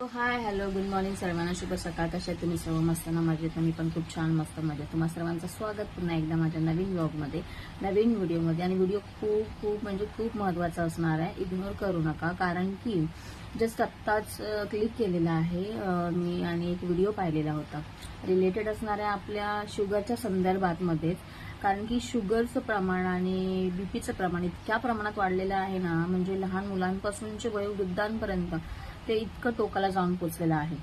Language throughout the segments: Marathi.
हाय हॅलो गुड मॉर्निंग सर्वांना. शुभ सकाळ. कशा तुम्ही? सर्व मस्त ना? मजेत? मी पण खूप छान मस्त मजेत. तुम्हा सर्वांचं स्वागत पुन्हा एकदा माझ्या नवीन ब्लॉगमध्ये नवीन व्हिडिओमध्ये आणि व्हिडिओ खूप खूप म्हणजे खूप महत्त्वाचा असणार आहे. इग्नोर करू नका. कारण की जस्ट आत्ताच क्लिक केलेला आहे मी आणि एक व्हिडिओ पाहिलेला होता. रिलेटेड असणाऱ्या आपल्या शुगरच्या संदर्भातमध्येच. कारण की शुगरचं प्रमाण आणि बीपीचं प्रमाण इतक्या प्रमाणात वाढलेलं आहे ना म्हणजे लहान मुलांपासूनचे वयोवृद्धांपर्यंत ते इतकं टोकाला जाऊन पोचलेलं आहे.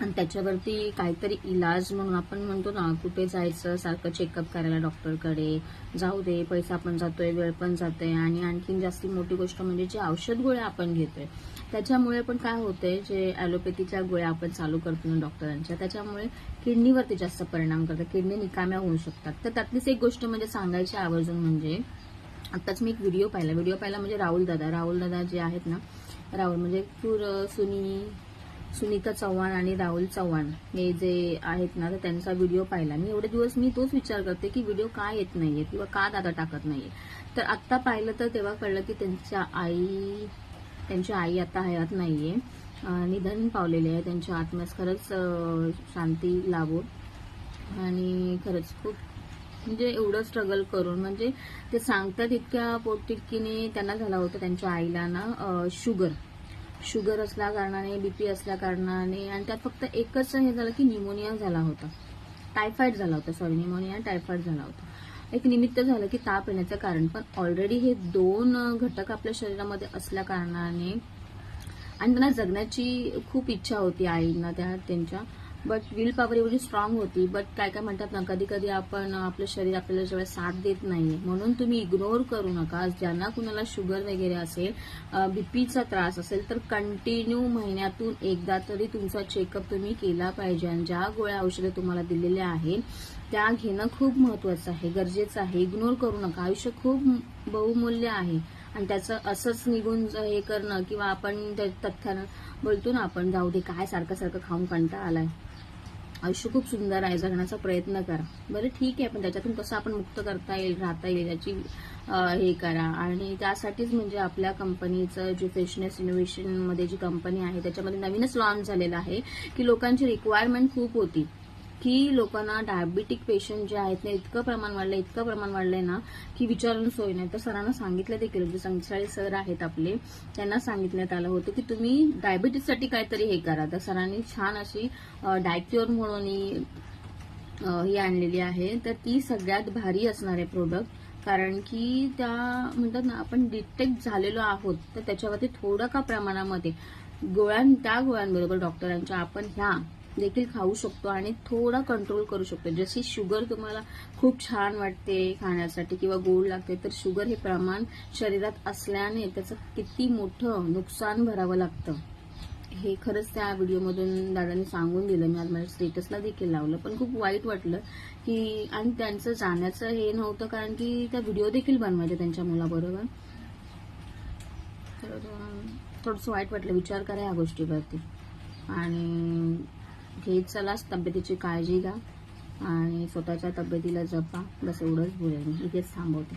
आणि त्याच्यावरती काहीतरी इलाज म्हणून आपण म्हणतो ना कुठे जायचं सारखं चेकअप करायला डॉक्टरकडे जाऊ दे पैसा पण जातोय वेळ पण जातोय आणि आणखीन जास्ती मोठी गोष्ट म्हणजे जे औषध गोळ्या आपण घेतोय. त्याच्यामुळे पण काय होतंय जे ॲलोपॅथीच्या गोळ्या आपण चालू करतो ना डॉक्टरांच्या त्याच्यामुळे किडनीवरती जास्त परिणाम करतात. किडनी निकाम्या होऊ शकतात. तर त्यातलीच एक गोष्ट म्हणजे सांगायची आवर्जून म्हणजे आत्ताच मी एक व्हिडिओ पाहिला. व्हिडिओ पाहिला म्हणजे राहुल दादा. राहुल दादा जे आहेत ना राहुल म्हणजे तूर सुनी सुनीता चव्हाण आणि राहुल चव्हाण हे जे आहेत ना तर त्यांचा व्हिडिओ पाहिला. मी एवढे दिवस मी तोच विचार करते की व्हिडिओ का येत नाहीये किंवा का दादा टाकत नाहीये. तर आत्ता पाहिलं तर तेव्हा कळलं की त्यांच्या आई त्यांची आई आता हयात नाहीये. निधन पावलेले आहे त्यांच्या आत्म्यास खरंच शांती लाभो आणि खरंच खूप म्हणजे एवढं स्ट्रगल करून म्हणजे ते सांगतात इतक्या पोटतिडकीने त्यांना झाला होता त्यांच्या आईला ना शुगर शुगर असल्या कारणाने बीपी असल्या कारणाने आणि त्यात फक्त एकच हे झालं की निमोनिया झाला होता. टायफॉइड झाला होता सॉरी निमोनिया टायफॉइड झाला होता. एक निमित्त झालं की ताप येण्याचं कारण पण ऑलरेडी हे दोन घटक आपल्या शरीरामध्ये असल्या कारणाने आणि त्यांना जगण्याची खूप इच्छा होती आईंना त्या त्यांच्या. बट विल पॉवर एवढी स्ट्रॉंग होती. बट काय काय म्हणतात ना कधी कधी आपण आपलं शरीर आपल्याला जेव्हा साथ देत नाही म्हणून तुम्ही इग्नोर करू नका. ज्यांना कुणाला शुगर वगैरे असेल बीपीचा त्रास असेल तर कंटिन्यू महिन्यातून एकदा तरी तुमचा चेकअप तुम्ही केला पाहिजे. आणि ज्या गोळ्या औषधे तुम्हाला दिलेल्या आहेत त्या घेणं खूप महत्वाचं आहे गरजेचं आहे. इग्नोर करू नका. आयुष्य खूप बहुमूल्य आहे. आणि त्याचं असंच निघून हे करणं किंवा आपण त्या तथ्यानं बोलतो ना आपण जाऊ दे काय सारखं सारखं खाऊन कंटाळा आलाय. आयुष्य खूप सुंदर आहे जगण्याचा प्रयत्न करा. बरं ठीक आहे पण त्याच्यातून कसं आपण मुक्त करता येईल राहता येईल याची हे करा. आणि त्यासाठीच म्हणजे आपल्या कंपनीचं जे फ्रेशनेस इनोव्हेशनमध्ये जी कंपनी आहे त्याच्यामध्ये नवीनच लॉन्च झालेलं आहे की लोकांची रिक्वायरमेंट खूप होती. की लोकांना डायबिटिक पेशंट जे आहेत ना इतकं प्रमाण वाढलं इतकं प्रमाण वाढलंय ना की विचारून सोय नाही. तर सरांना सांगितलं देखील जे संचाळी सर आहेत आपले. त्यांना सांगितण्यात आलं होतं की तुम्ही डायबिटीससाठी काहीतरी हे करा. तर सरांनी छान अशी डायक्युअर म्हणून ही, ही आणलेली आहे. तर ती सगळ्यात भारी असणार आहे प्रोडक्ट कारण की त्या म्हणतात ना आपण डिटेक्ट झालेलो आहोत. तर त्याच्यावरती थोडं का प्रमाणामध्ये गोळ्यां त्या गोळ्यांबरोबर डॉक्टरांच्या आपण ह्या देखील खाऊ शकतो आणि थोडा कंट्रोल करू शकतो. जशी शुगर तुम्हाला खूप छान वाटते खाण्यासाठी किंवा गोड लागते तर शुगर हे प्रमाण शरीरात असल्याने त्याचं किती मोठं नुकसान भरावं लागतं. हे खरंच त्या व्हिडिओमधून दादांनी सांगून दिलं. मी आज माझ्या स्टेटसला देखील लावलं. पण खूप वाईट वाटलं की आणि त्यांचं जाण्याचं हे नव्हतं कारण की त्या व्हिडिओ देखील बनवायच्या त्यांच्या मुलाबरोबर. तर थोडंसं वाईट वाटलं. विचार करा या गोष्टीवरती. आणि घेत चलाच तब्येतीची काळजी घ्या आणि स्वतःच्या तब्येतीला जपा. बस एवढंच बोलेल मी इथेच थांबवते.